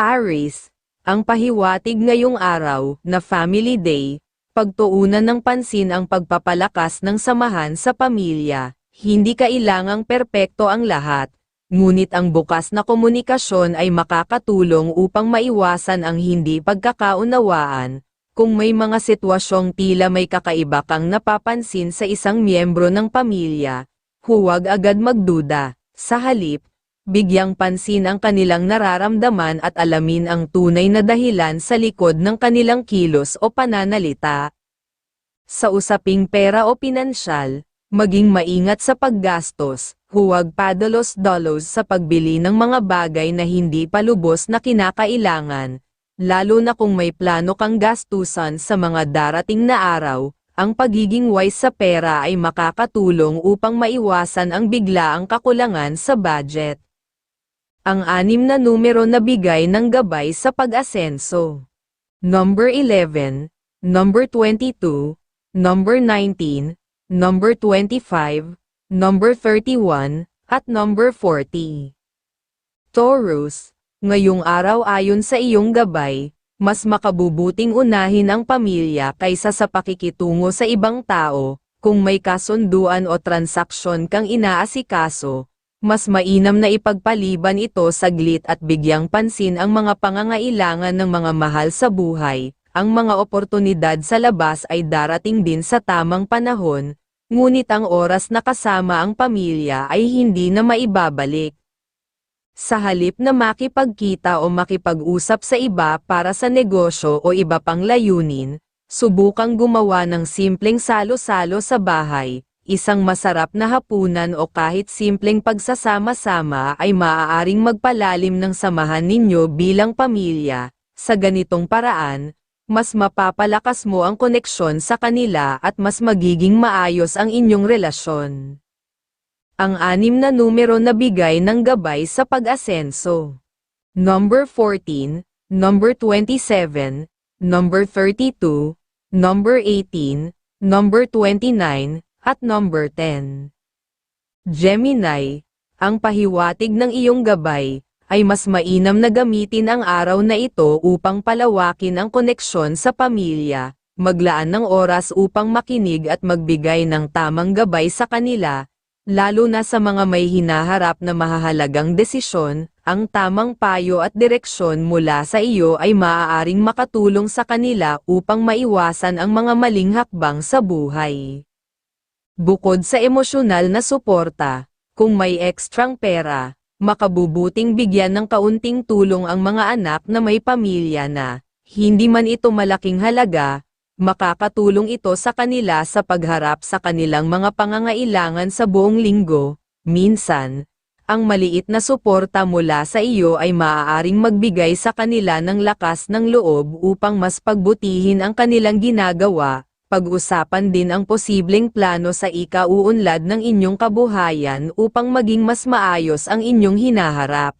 Aris, ang pahiwatig ngayong araw na Family Day, pagtuunan ng pansin ang pagpapalakas ng samahan sa pamilya. Hindi kailangang perpekto ang lahat, ngunit ang bukas na komunikasyon ay makakatulong upang maiwasan ang hindi pagkakaunawaan. Kung may mga sitwasyong tila may kakaiba kang napapansin sa isang miyembro ng pamilya, huwag agad magduda. Sa halip, bigyang pansin ang kanilang nararamdaman at alamin ang tunay na dahilan sa likod ng kanilang kilos o pananalita. Sa usaping pera o pinansyal, maging maingat sa paggastos, huwag padalos-dalos sa pagbili ng mga bagay na hindi pa lubos na kinakailangan, lalo na kung may plano kang gastusan sa mga darating na araw, ang pagiging wise sa pera ay makakatulong upang maiwasan ang biglaang kakulangan sa budget. Ang anim na numero na bigay ng gabay sa pag-asenso. Number 11, number 22, number 19, number 25, number 31, at number 40. Taurus, ngayong araw ayon sa iyong gabay, mas makabubuting unahin ang pamilya kaysa sa pakikitungo sa ibang tao, kung may kasunduan o transaksyon kang inaasikaso, mas mainam na ipagpaliban ito saglit at bigyang pansin ang mga pangangailangan ng mga mahal sa buhay, ang mga oportunidad sa labas ay darating din sa tamang panahon, ngunit ang oras na kasama ang pamilya ay hindi na maibabalik. Sa halip na makipagkita o makipag-usap sa iba para sa negosyo o iba pang layunin, subukang gumawa ng simpleng salo-salo sa bahay, isang masarap na hapunan o kahit simpleng pagsasama-sama ay maaaring magpalalim ng samahan ninyo bilang pamilya. Sa ganitong paraan, mas mapapalakas mo ang koneksyon sa kanila at mas magiging maayos ang inyong relasyon ang anim na numero na bigay ng gabay sa pag-asenso. Number 14, number 27, number 32, number 18, number 29, at number 10. Gemini, ang pahiwatig ng iyong gabay, ay mas mainam na gamitin ang araw na ito upang palawakin ang koneksyon sa pamilya, maglaan ng oras upang makinig at magbigay ng tamang gabay sa kanila, lalo na sa mga may hinaharap na mahahalagang desisyon, ang tamang payo at direksyon mula sa iyo ay maaaring makatulong sa kanila upang maiwasan ang mga maling hakbang sa buhay. Bukod sa emosyonal na suporta, kung may ekstrang pera, makabubuting bigyan ng kaunting tulong ang mga anak na may pamilya na, hindi man ito malaking halaga, makakatulong ito sa kanila sa pagharap sa kanilang mga pangangailangan sa buong linggo. Minsan, ang maliit na suporta mula sa iyo ay maaaring magbigay sa kanila ng lakas ng loob upang mas pagbutihin ang kanilang ginagawa. Pag-usapan din ang posibleng plano sa ikauunlad ng inyong kabuhayan upang maging mas maayos ang inyong hinaharap.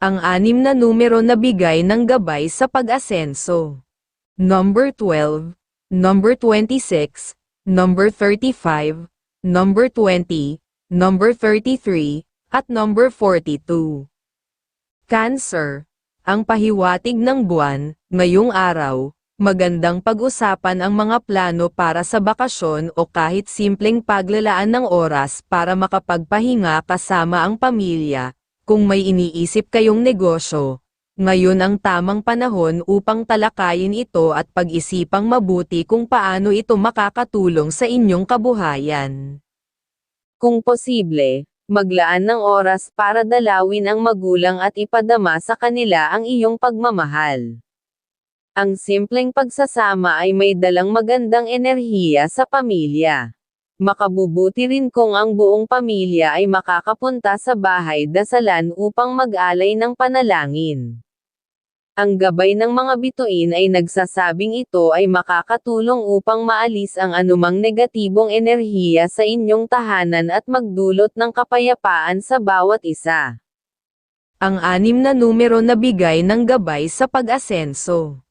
Ang anim na numero na bigay ng gabay sa pag-asenso number 12, number 26, number 35, number 20, number 33, at number 42. Cancer, ang pahiwatig ng buwan, ngayong araw, magandang pag-usapan ang mga plano para sa bakasyon o kahit simpleng paglalaan ng oras para makapagpahinga kasama ang pamilya, kung may iniisip kayong negosyo, ngayon ang tamang panahon upang talakayin ito at pag-isipang mabuti kung paano ito makakatulong sa inyong kabuhayan. Kung posible, maglaan ng oras para dalawin ang magulang at ipadama sa kanila ang iyong pagmamahal. Ang simpleng pagsasama ay may dalang magandang enerhiya sa pamilya. Makabubuti rin kung ang buong pamilya ay makakapunta sa bahay dasalan upang mag-alay ng panalangin. Ang gabay ng mga bituin ay nagsasabing ito ay makakatulong upang maalis ang anumang negatibong enerhiya sa inyong tahanan at magdulot ng kapayapaan sa bawat isa. Ang anim na numero na bigay ng gabay sa pag-asenso.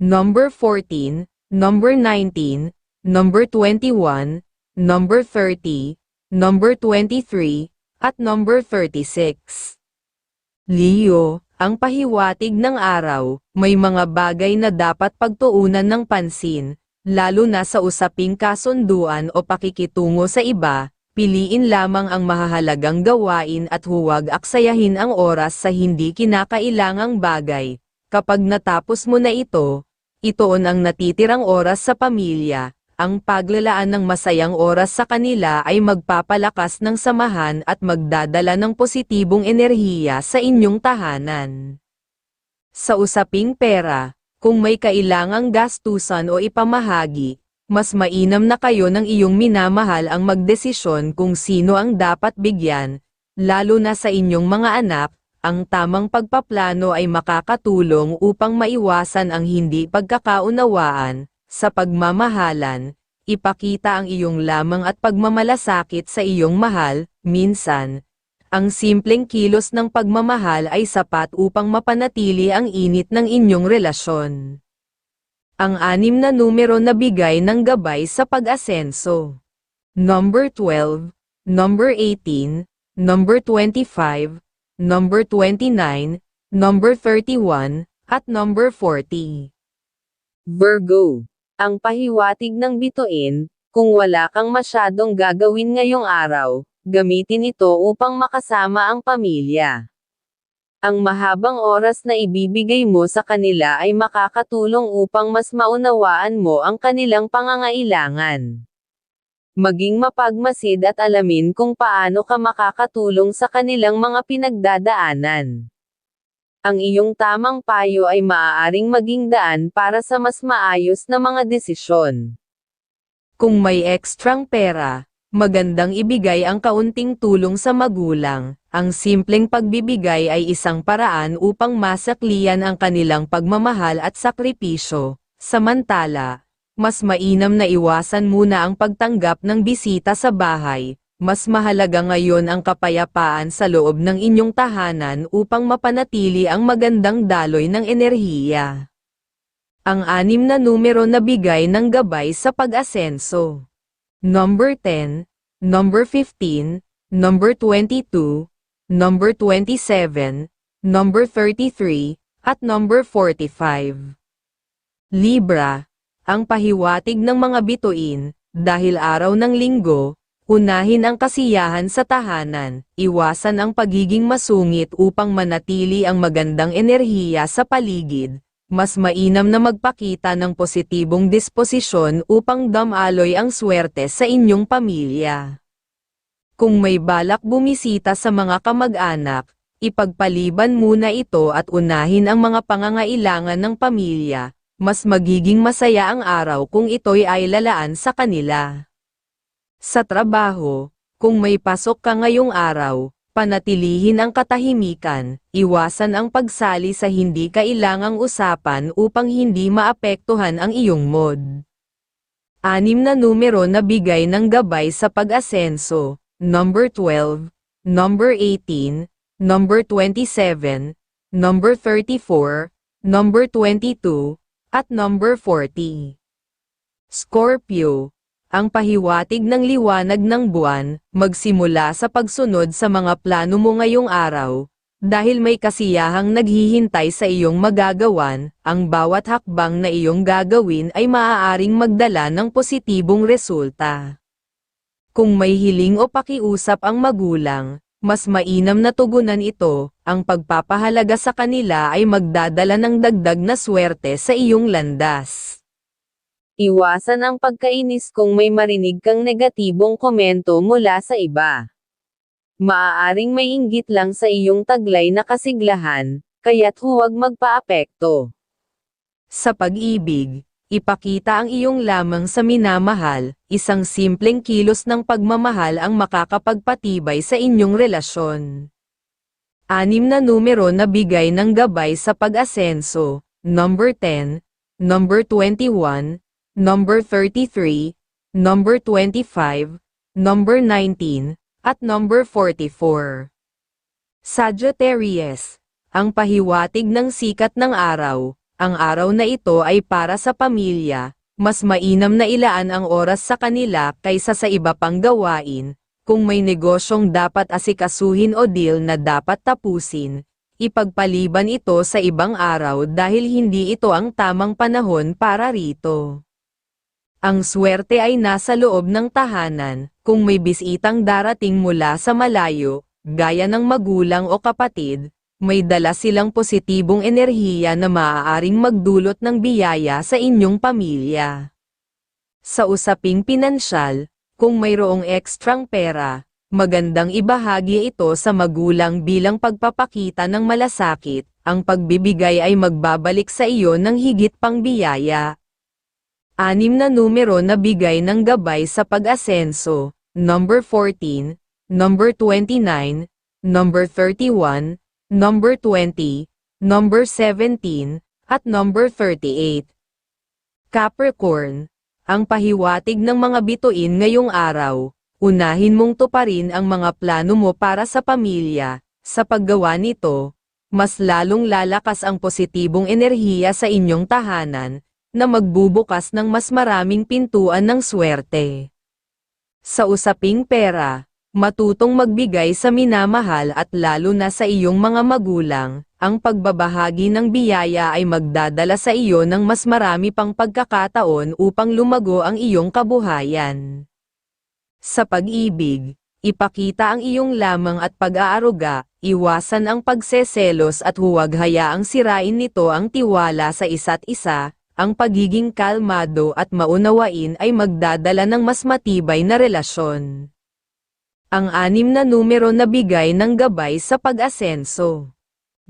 Number 14, number 19, number 21, number 30, number 23, at number 36. Leo, Ang pahiwatig ng araw, may mga bagay na dapat pagtuunan ng pansin, lalo na sa usaping kasunduan o pakikitungo sa iba, piliin lamang ang mahahalagang gawain at huwag aksayahin ang oras sa hindi kinakailangang bagay. Kapag natapos mo na ito, itoon ang natitirang oras sa pamilya, ang paglalaan ng masayang oras sa kanila ay magpapalakas ng samahan at magdadala ng positibong enerhiya sa inyong tahanan. Sa usaping pera, kung may kailangang gastusan o ipamahagi, mas mainam na kayo ng iyong minamahal ang magdesisyon kung sino ang dapat bigyan, lalo na sa inyong mga anak, ang tamang pagpaplano ay makakatulong upang maiwasan ang hindi pagkakaunawaan, sa pagmamahalan, ipakita ang iyong lamang at pagmamalasakit sa iyong mahal, minsan, ang simpleng kilos ng pagmamahal ay sapat upang mapanatili ang init ng inyong relasyon. Ang anim na numero na bigay ng gabay sa pag-asenso. Number 12, number 18, number 25, number 29, number 31, at number 40. Virgo. Ang pahiwatig ng bituin, kung wala kang masyadong gagawin ngayong araw, gamitin ito upang makasama ang pamilya. Ang mahabang oras na ibibigay mo sa kanila ay makakatulong upang mas maunawaan mo ang kanilang pangangailangan. Maging mapagmasid at alamin kung paano ka makakatulong sa kanilang mga pinagdadaanan. Ang iyong tamang payo ay maaaring maging daan para sa mas maayos na mga desisyon. Kung may ekstrang pera, magandang ibigay ang kaunting tulong sa magulang. Ang simpleng pagbibigay ay isang paraan upang masaklian ang kanilang pagmamahal at sakripisyo. Samantala, mas mainam na iwasan muna ang pagtanggap ng bisita sa bahay, mas mahalaga ngayon ang kapayapaan sa loob ng inyong tahanan upang mapanatili ang magandang daloy ng enerhiya. Ang anim na numero na bigay ng gabay sa pag-asenso. Number 10, number 15, number 22, number 27, number 33, at number 45. Libra, ang pahiwatig ng mga bituin, dahil araw ng linggo, Unahin ang kasiyahan sa tahanan, iwasan ang pagiging masungit upang manatili ang magandang enerhiya sa paligid. Mas mainam na magpakita ng positibong disposisyon upang damaloy ang swerte sa inyong pamilya. Kung may balak bumisita sa mga kamag-anak, ipagpaliban muna ito at unahin ang mga pangangailangan ng pamilya, mas magiging masaya ang araw kung ito'y ay lalaan sa kanila. Sa trabaho, kung may pasok ka ngayong araw, panatilihin ang katahimikan, iwasan ang pagsali sa hindi kailangang usapan upang hindi maapektuhan ang iyong mood. Anim na numero na bigay ng gabay sa pag-asenso, number 12, number 18, number 27, number 34, number 22, at number 40. Scorpio, ang pahiwatig ng liwanag ng buwan, magsimula sa pagsunod sa mga plano mo ngayong araw, dahil may kasiyahang naghihintay sa iyong magagawan, ang bawat hakbang na iyong gagawin ay maaaring magdala ng positibong resulta. Kung may hiling o pakiusap ang magulang, mas mainam na tugunan ito, ang pagpapahalaga sa kanila ay magdadala ng dagdag na swerte sa iyong landas. Iwasan ang pagkainis kung may marinig kang negatibong komento mula sa iba. Maaaring may inggit lang sa iyong taglay na kasiglahan, kaya't huwag magpaapekto. Sa pag-ibig, ipakita ang iyong lamang sa minamahal, isang simpleng kilos ng pagmamahal ang makakapagpatibay sa inyong relasyon. Anim na numero na bigay ng gabay sa pag-asenso, number 10, number 21, number 33, number 25, number 19, at number 44. Sagittarius, ang pahiwatig ng sikat ng araw, ang araw na ito ay para sa pamilya, mas mainam na ilaan ang oras sa kanila kaysa sa iba pang gawain, kung may negosyong dapat asikasuhin o deal na dapat tapusin, ipagpaliban ito sa ibang araw dahil hindi ito ang tamang panahon para rito. Ang swerte ay nasa loob ng tahanan, kung may bisitang darating mula sa malayo, gaya ng magulang o kapatid, may dala silang positibong enerhiya na maaaring magdulot ng biyaya sa inyong pamilya. Sa usaping pinansyal, kung mayroong ekstrang pera, magandang ibahagi ito sa magulang bilang pagpapakita ng malasakit, ang pagbibigay ay magbabalik sa iyo ng higit pang biyaya. Anim na numero na bigay ng gabay sa pag-asenso, number 14, number 29, number 31, number 20, number 17, at number 38. Capricorn, ang pahiwatig ng mga bituin ngayong araw, unahin mong tuparin ang mga plano mo para sa pamilya, sa paggawa nito, mas lalong lalakas ang positibong enerhiya sa inyong tahanan, na magbubukas ng mas maraming pintuan ng swerte. Sa usaping pera, matutong magbigay sa minamahal at lalo na sa iyong mga magulang, ang pagbabahagi ng biyaya ay magdadala sa iyo ng mas marami pang pagkakataon upang lumago ang iyong kabuhayan. Sa pag-ibig, ipakita ang iyong lamang at pag-aaruga, iwasan ang pagseselos at huwag hayaang sirain nito ang tiwala sa isa't isa, ang pagiging kalmado at maunawain ay magdadala ng mas matibay na relasyon. Ang anim na numero na bigay ng gabay sa pag-asenso.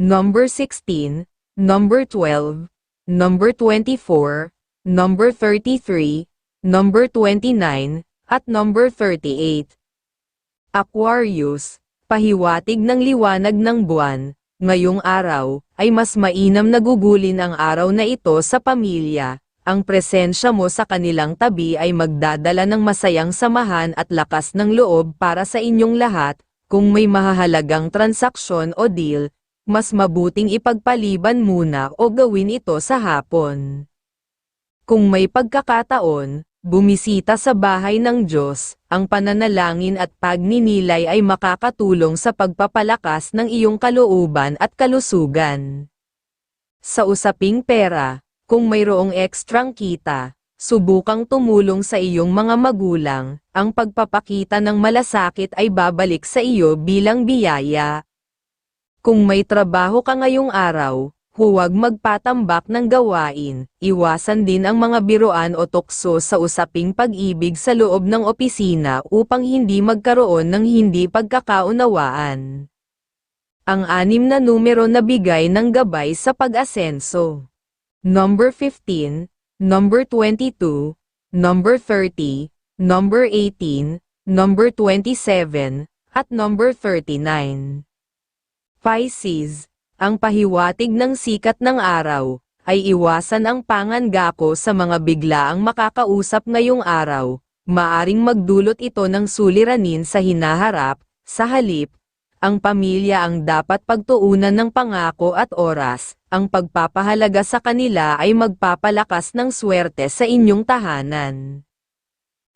Number 16, number 12, number 24, number 33, number 29, at number 38. Aquarius, pahiwatig ng liwanag ng buwan, ngayong araw, ay mas mainam na gugulin ang araw na ito sa pamilya. Ang presensya mo sa kanilang tabi ay magdadala ng masayang samahan at lakas ng loob para sa inyong lahat, kung may mahahalagang transaksyon o deal, mas mabuting ipagpaliban muna o gawin ito sa hapon. Kung may pagkakataon, bumisita sa bahay ng Diyos, ang pananalangin at pagninilay ay makakatulong sa pagpapalakas ng iyong kalooban at kalusugan. Sa usaping pera, kung mayroong ekstrang kita, subukang tumulong sa iyong mga magulang, ang pagpapakita ng malasakit ay babalik sa iyo bilang biyaya. Kung may trabaho ka ngayong araw, huwag magpatambak ng gawain, iwasan din ang mga biroan o tukso sa usaping pag-ibig sa loob ng opisina upang hindi magkaroon ng hindi pagkakaunawaan. Ang anim na numero na bigay ng gabay sa pag-asenso. Number 15, number 22, number 30, number 18, number 27, at number 39. Pisces, ang pahiwatig ng sikat ng araw, ay iwasan ang pangangako sa mga biglaang makakausap ngayong araw, maaring magdulot ito ng suliranin sa hinaharap, sa halip, ang pamilya ang dapat pagtuunan ng pangako at oras, ang pagpapahalaga sa kanila ay magpapalakas ng swerte sa inyong tahanan.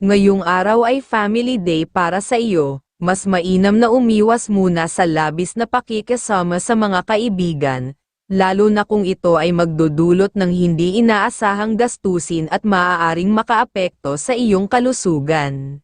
Ngayong araw ay family day para sa iyo, mas mainam na umiwas muna sa labis na pakikisama sa mga kaibigan, lalo na kung ito ay magdudulot ng hindi inaasahang gastusin at maaaring makaapekto sa iyong kalusugan.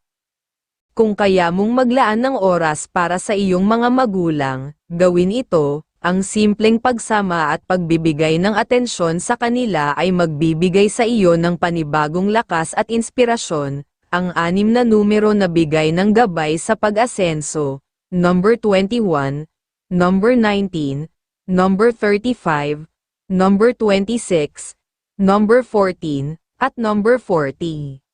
Kung kaya mong maglaan ng oras para sa iyong mga magulang, gawin ito, ang simpleng pagsama at pagbibigay ng atensyon sa kanila ay magbibigay sa iyo ng panibagong lakas at inspirasyon, ang anim na numero na bigay ng gabay sa pag-asenso, number 21, number 19, number 35, number 26, number 14, at number 40.